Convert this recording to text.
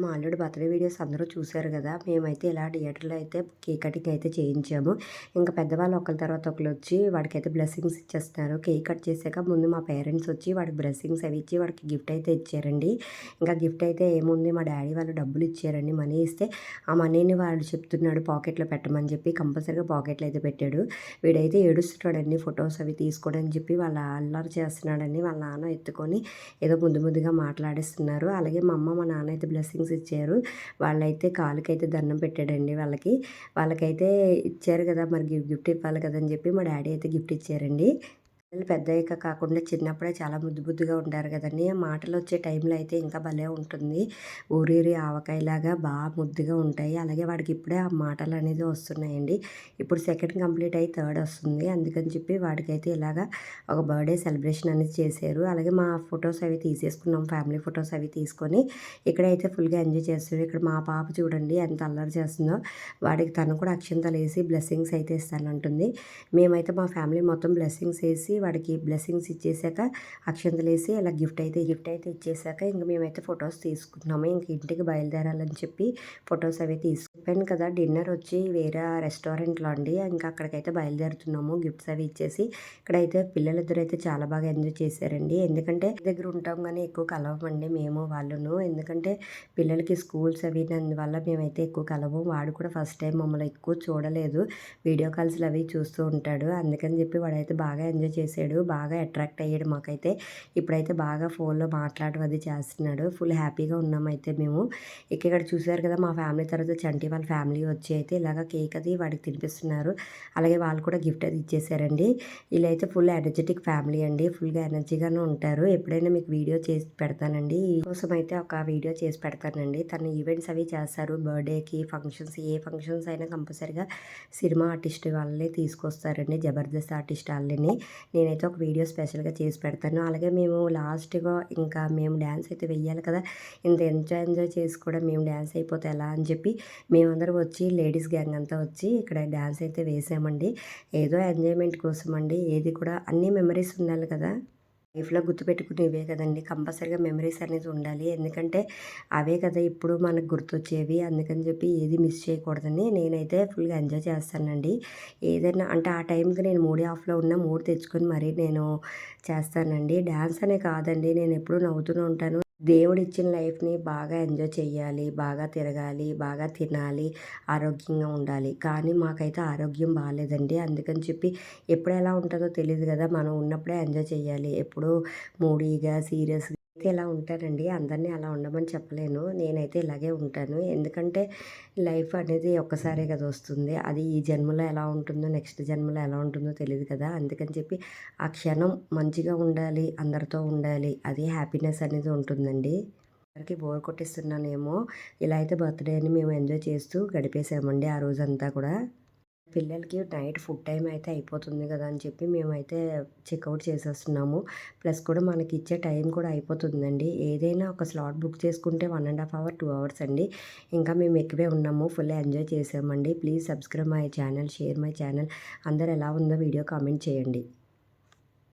మా అల్లుడు birthday videos అందరూ చూశారు కదా. మేమైతే ఇలా థియేటర్లో అయితే కేక్ కటింగ్ అయితే చేయించాము. ఇంకా పెద్దవాళ్ళు ఒకరి తర్వాత ఒకరు వచ్చి వాడికైతే బ్లెస్సింగ్స్ ఇచ్చేస్తున్నారు. కేక్ కట్ చేశాక ముందు మా పేరెంట్స్ వచ్చి వాడికి బ్లెస్సింగ్స్ అవి ఇచ్చి వాడికి గిఫ్ట్ అయితే ఇచ్చారండి. ఇంకా గిఫ్ట్ అయితే ఏముంది? మా డాడీ వాళ్ళు డబ్బులు ఇచ్చారండి. మనీ ఇస్తే ఆ మనీని వాళ్ళు చెప్తున్నాడు పాకెట్లో పెట్టమని చెప్పి కంపల్సరీగా పాకెట్లో అయితే పెట్టాడు. వీడైతే ఏడుస్తున్నాడండి ఫొటోస్ అవి తీసుకోడని చెప్పి వాళ్ళ అల్లరి చేస్తున్నాడని వాళ్ళ నాన్న ఎత్తుకొని ఏదో ముద్దు ముద్దుగా మాట్లాడిస్తున్నారు. అలాగే మా అమ్మ మా నాన్న అయితే బ్లెస్సింగ్ బ్లెస్సింగ్స్ ఇచ్చారు వాళ్ళైతే కాలుకైతే దండం పెట్టాడండి వాళ్ళకి. వాళ్ళకైతే ఇచ్చారు కదా మరి గిఫ్ట్ ఇవ్వాలి కదా అని చెప్పి మా డాడీ అయితే గిఫ్ట్ ఇచ్చారండి. పిల్లలు పెద్దయ్యాక కాకుండా చిన్నప్పుడే చాలా ముద్దు బుద్ధిగా ఉంటారు కదండి. మాటలు వచ్చే టైంలో అయితే ఇంకా భలే ఉంటుంది. ఊరేరి ఆవకాయలాగా బాగా ముద్దుగా ఉంటాయి. అలాగే వాడికి ఇప్పుడే ఆ మాటలు అనేది వస్తున్నాయండి. ఇప్పుడు సెకండ్ కంప్లీట్ అయ్యి థర్డ్ వస్తుంది. అందుకని చెప్పి వాడికైతే ఇలాగా ఒక బర్త్డే సెలబ్రేషన్ అనేది చేశారు. అలాగే మా ఫొటోస్ అవి తీసేసుకున్నాం. ఫ్యామిలీ ఫొటోస్ అవి తీసుకొని ఇక్కడైతే ఫుల్గా ఎంజాయ్ చేస్తారు ఇక్కడ మా పాప చూడండి ఎంత అల్లరి చేస్తుందో. వాడికి తను కూడా అక్షంతలు వేసి బ్లెస్సింగ్స్ అయితే ఇస్తానంటుంది. మేమైతే మా ఫ్యామిలీ మొత్తం బ్లెస్సింగ్స్ వేసి వాడికి బ్లెస్సింగ్స్ ఇచ్చేసాక అక్షంతలు వేసి అలా గిఫ్ట్ అయితే గిఫ్ట్ అయితే ఇచ్చేసాక ఇంక మేమైతే ఫొటోస్ తీసుకుంటున్నాము ఇంక ఇంటికి బయలుదేరాలని చెప్పి ఫొటోస్ అవి తీసుకుపోయాను కదా. డిన్నర్ వచ్చి వేరే రెస్టారెంట్లో అండి. ఇంకా అక్కడికైతే బయలుదేరుతున్నాము. గిఫ్ట్స్ అవి ఇచ్చేసి ఇక్కడైతే పిల్లలిద్దరు అయితే చాలా బాగా ఎంజాయ్ చేశారండి. ఎందుకంటే దగ్గర ఉంటాం కానీ ఎక్కువ కలవమండి మేము వాళ్ళను. ఎందుకంటే పిల్లలకి స్కూల్స్ అవి అందువల్ల మేమైతే ఎక్కువ కలవం. వాడు కూడా ఫస్ట్ టైం మమ్మల్ని ఎక్కువ చూడలేదు. వీడియో కాల్స్లు అవి చూస్తూ ఉంటాడు. అందుకని చెప్పి వాడైతే బాగా ఎంజాయ్ చేసి చేశాడు బాగా అట్రాక్ట్ అయ్యాడు మాకైతే. ఇప్పుడైతే బాగా ఫోన్లో మాట్లాడడం అది చేస్తున్నాడు. ఫుల్ హ్యాపీగా ఉన్నాం అయితే మేము. ఇక్కడ చూసారు కదా మా ఫ్యామిలీ తర్వాత చంటి వాళ్ళ ఫ్యామిలీ వచ్చి అయితే ఇలాగ కేక్ అది వాడికి తినిపిస్తున్నారు. అలాగే వాళ్ళు కూడా గిఫ్ట్ అది ఇచ్చేసారండి. ఇలా అయితే ఫుల్ ఎనర్జెటిక్ ఫ్యామిలీ అండి. ఫుల్గా ఎనర్జీగానే ఉంటారు. ఎప్పుడైనా మీకు వీడియో చేసి పెడతానండి. కోసం అయితే ఒక వీడియో చేసి పెడతానండి. తను ఈవెంట్స్ అవి చేస్తారు. బర్త్డేకి ఫంక్షన్స్ ఏ ఫంక్షన్స్ అయినా కంపల్సరీగా సినిమా ఆర్టిస్ట్ వాళ్ళని తీసుకొస్తారండి. జబర్దస్త్ ఆర్టిస్ట్ వాళ్ళని. నేనైతే ఒక వీడియో స్పెషల్గా చేసి పెడతాను. అలాగే మేము లాస్ట్గా ఇంకా మేము డ్యాన్స్ అయితే వెయ్యాలి కదా ఇంత ఎంజాయ్ ఎంజాయ్ చేసి కూడా మేము డ్యాన్స్ అయిపోతే ఎలా అని చెప్పి మేమందరం వచ్చి లేడీస్ గ్యాంగ్ అంతా వచ్చి ఇక్కడ డ్యాన్స్ అయితే వేసామండి. ఏదో ఎంజాయ్మెంట్ కోసం అండి ఏది కూడా అన్ని మెమరీస్ ఉండాలి కదా. లైఫ్లో గుర్తుపెట్టుకునేవే కదండి. కంపల్సరీగా మెమరీస్ అనేది ఉండాలి. ఎందుకంటే అవే కదా ఇప్పుడు మనకు గుర్తొచ్చేవి. అందుకని చెప్పి ఏది మిస్ చేయకూడదని నేనైతే ఫుల్గా ఎంజాయ్ చేస్తానండి. ఏదైనా అంటే ఆ టైంకి నేను మూడీ ఆఫ్లో ఉన్న మూడు తెచ్చుకొని మరీ నేను చేస్తానండి. డ్యాన్స్ అనే కాదండి. నేను ఎప్పుడూ నవ్వుతూనే ఉంటాను. దేవుడు ఇచ్చిన లైఫ్ని బాగా ఎంజాయ్ చేయాలి బాగా తిరగాలి బాగా తినాలి ఆరోగ్యంగా ఉండాలి. కానీ మాకైతే ఆరోగ్యం బాగాలేదండి అందుకని చెప్పి ఎప్పుడు ఎలా ఉంటుందో తెలియదు కదా. మనం ఉన్నప్పుడే ఎంజాయ్ చేయాలి ఎప్పుడు మూడీగా సీరియస్గా అయితే ఇలా ఉంటానండి అందరినీ అలా ఉండమని చెప్పలేను. నేనైతే ఇలాగే ఉంటాను. ఎందుకంటే లైఫ్ అనేది ఒక్కసారే కదా వస్తుంది. అది ఈ జన్మలో ఎలా ఉంటుందో నెక్స్ట్ జన్మలో ఎలా ఉంటుందో తెలియదు కదా. అందుకని చెప్పి ఆ క్షణం మంచిగా ఉండాలి అందరితో ఉండాలి అది హ్యాపీనెస్ అనేది ఉంటుందండి. అందరికీ బోర్ కొట్టిస్తున్నానేమో. ఇలా అయితే బర్త్డేని మేము ఎంజాయ్ చేస్తూ గడిపేసామండి ఆ రోజంతా కూడా. పిల్లలకి నైట్ ఫుడ్ టైం అయితే అయిపోతుంది కదా అని చెప్పి మేమైతే చెక్అవుట్ చేసేస్తున్నాము. ప్లస్ కూడా మనకి ఇచ్చే టైం కూడా అయిపోతుందండి. ఏదైనా ఒక స్లాట్ బుక్ చేసుకుంటే one and half hour two hours అండి. ఇంకా మేము ఎక్కువే ఉన్నాము ఫుల్ ఎంజాయ్ చేసామండి. Please subscribe my channel share my channel. అందరు ఎలా ఉందో వీడియో కామెంట్ చేయండి.